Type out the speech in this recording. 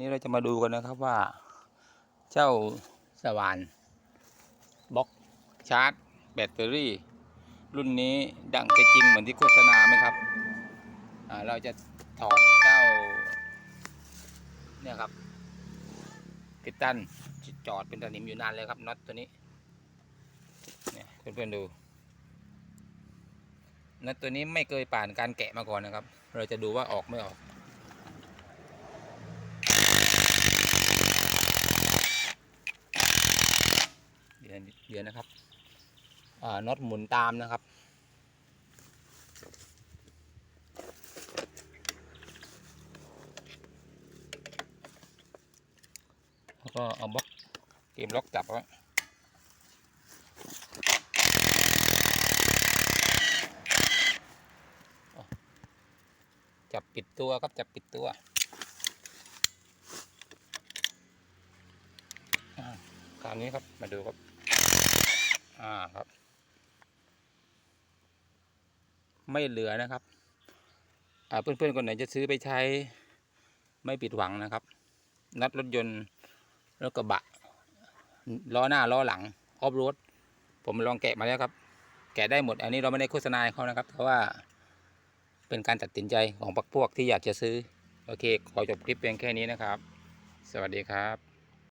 นี้เราจะมาดูกันนะครับว่า เจ้าสว่านบล็อกชาร์จ แบตเตอรี่ รุ่นนี้ดังจะจริงเหมือนที่โฆษณาไหมครับ เราจะถอดเจ้าเนี่ยครับติดตั้นจอดเป็นสนิมอยู่นานเลยครับน็อตตัวนี้เนี่ยเพื่อนๆดูน็อตตัวนี้ไม่เคยผ่านการแกะมาก่อนนะครับ เราจะดูว่าออกไม่ออก เดี๋ยวนะครับน็อตหมุนตามนะครับแล้วก็เอาบล็อกเกมล็อกจับไว้จับปิดตัวครับจับปิดตัวคราวนี้ครับมาดูครับ อ่าครับ ไม่เหลือนะครับ อ่าเพื่อนๆคนไหนจะซื้อไปใช้ไม่ผิดหวังนะครับ นัดรถยนต์รถกระบะล้อหน้าล้อหลังออฟโรดผมลองแกะมาแล้วครับ แกะได้หมด อันนี้เราไม่ได้โฆษณาเขานะครับ เพราะว่าเป็นการตัดสินใจของพวกที่อยากจะซื้อ โอเค ขอจบคลิปเพียงแค่นี้นะครับ สวัสดีครับ